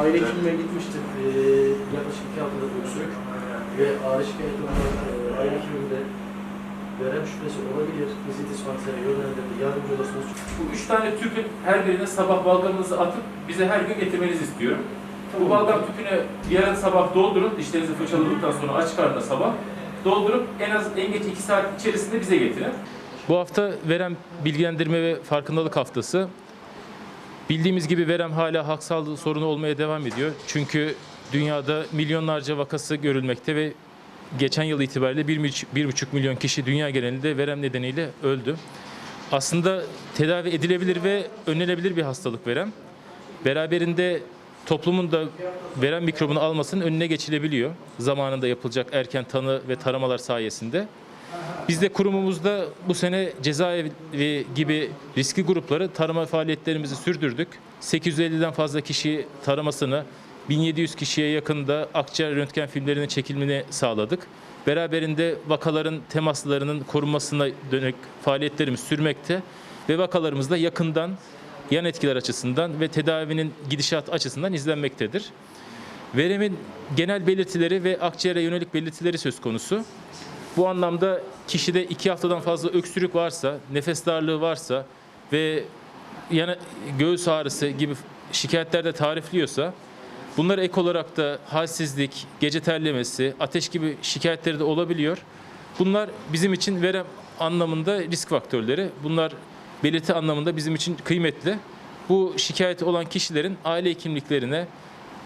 Aile hekimine gitmiştim. Ee, yaklaşık iki haftada öksürük ve ağrı şikayeti olan e, aile hekiminde verem şüphesi olabilir. Bizi dispansere yönlendirdi. Yardımcı olursunuz. Bu üç tane tüpün her birine sabah balgamınızı atıp bize her gün getirmenizi istiyorum. Bu balgam tüpüne yarın sabah doldurun, dişlerinizi fırçaladıktan sonra aç karnına sabah doldurup en az en geç 2 saat içerisinde bize getirin. Bu hafta verem bilgilendirme ve farkındalık haftası. Bildiğimiz gibi verem hala halk sağlığı sorunu olmaya devam ediyor. Çünkü dünyada milyonlarca vakası görülmekte ve geçen yıl itibariyle 1,5 milyon kişi dünya genelinde verem nedeniyle öldü. Aslında tedavi edilebilir ve önlenebilir bir hastalık verem. Beraberinde toplumun da verem mikrobunu almasının önüne geçilebiliyor. Zamanında yapılacak erken tanı ve taramalar sayesinde. Biz de kurumumuzda bu sene cezaevi gibi riskli grupları tarama faaliyetlerimizi sürdürdük. 850'den fazla kişi taramasını, 1700 kişiye yakında akciğer röntgen filmlerinin çekilmeni sağladık. Beraberinde vakaların temaslarının korunmasına dönük faaliyetlerimiz sürmekte ve vakalarımız da yakından yan etkiler açısından ve tedavinin gidişat açısından izlenmektedir. Veremin genel belirtileri ve akciğere yönelik belirtileri söz konusu. Bu anlamda kişide iki haftadan fazla öksürük varsa, nefes darlığı varsa ve yana, göğüs ağrısı gibi şikayetlerde tarifliyorsa bunlara ek olarak da halsizlik, gece terlemesi, ateş gibi şikayetleri de olabiliyor. Bunlar bizim için verem anlamında risk faktörleri. Bunlar belirti anlamında bizim için kıymetli. Bu şikayeti olan kişilerin aile hekimliklerine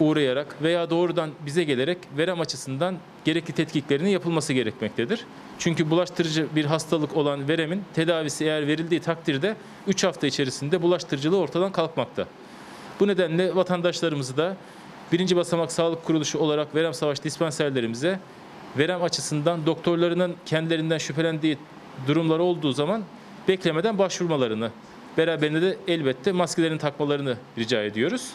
uğrayarak veya doğrudan bize gelerek verem açısından gerekli tetkiklerinin yapılması gerekmektedir. Çünkü bulaştırıcı bir hastalık olan veremin tedavisi eğer verildiği takdirde 3 hafta içerisinde bulaştırıcılığı ortadan kalkmakta. Bu nedenle vatandaşlarımızı da birinci basamak sağlık kuruluşu olarak verem savaş dispanserlerimize verem açısından doktorlarının kendilerinden şüphelendiği durumlar olduğu zaman beklemeden başvurmalarını, beraberinde de elbette maskelerini takmalarını rica ediyoruz.